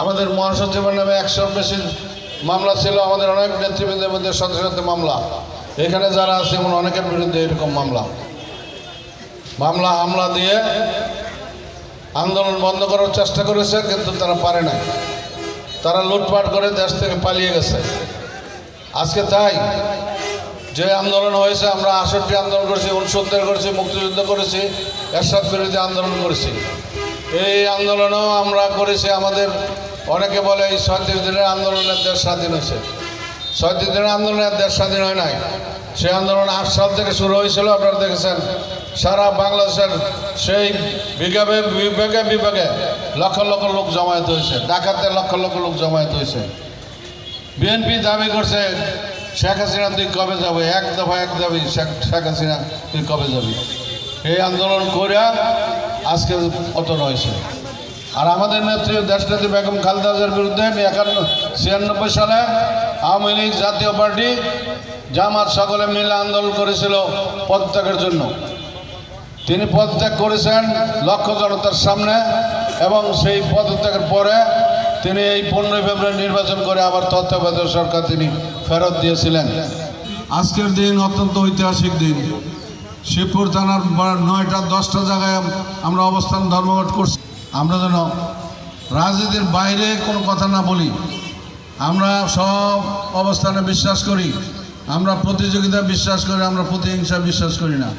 আমাদের মহাসচিবের নামে একশো বেশি মামলা ছিল, আমাদের অনেক নেতৃবৃন্দের মধ্যে সাথে সাথে মামলা। এখানে যারা আছে, এমন অনেকের বিরুদ্ধে এরকম মামলা। মামলা, হামলা দিয়ে আন্দোলন বন্ধ করার চেষ্টা করেছে, কিন্তু তারা পারে না তারা লুটপাট করে দেশ থেকে পালিয়ে গেছে। আজকে তাই যে আন্দোলন হয়েছে, আমরা আষট্টি আন্দোলন করেছি, উনসত্তর করেছি, মুক্তিযুদ্ধ করেছি, এরশাদ বিরোধী আন্দোলন করেছি। এই আন্দোলনও আমরা করেছি, আমাদের অনেকে বলে এই ছয়ত্রিশ দিনের আন্দোলনের দেশ স্বাধীন হয়েছে। ছয়ত্রিশ দিনের আন্দোলনের দেশ স্বাধীন হয় নাই। সেই আন্দোলন আট সাল থেকে শুরু হয়েছিল, আপনারা দেখেছেন। সারা বাংলাদেশের সেই বিভাগে বিভাগে বিভাগে লক্ষ লক্ষ লোক জমায়েত হয়েছে। ডাকাতে লক্ষ লক্ষ লোক জমায়েত হয়েছে। বিএনপি দাবি করছে, শেখ হাসিনা তুই কবে যাবে? এক দফা এক দাবি শেখ হাসিনা তুই কবে যাবি? এই আন্দোলন করে আজকে পতন হয়েছে। আর আমাদের নেত্রী দেশনেত্রী বেগম খালেদাজের বিরুদ্ধে একান্ন, ছিয়ানব্বই সালে আওয়ামী লীগ জাতীয় পার্টি জামাত সকলে মিলে আন্দোলন করেছিল পদত্যাগের জন্য। তিনি পদত্যাগ করেছেন লক্ষ জনতার সামনে এবং সেই পদত্যাগের পরে তিনি এই পনেরোই ফেব্রুয়ারি নির্বাচন করে আবার তত্ত্বাবধায়ক সরকার তিনি ফেরত দিয়েছিলেন। আজকের দিন অত্যন্ত ঐতিহাসিক দিন। শিবপুর থানার নয়টা, দশটা জায়গায় আমরা অবস্থান ধর্মঘট করছি। আমরা যেন রাজনীতির বাইরে কোনো কথা না বলি। আমরা সব অবস্থানে বিশ্বাস করি। আমরা প্রতিযোগিতা বিশ্বাস করি, আমরা প্রতিহিংসা বিশ্বাস করি না।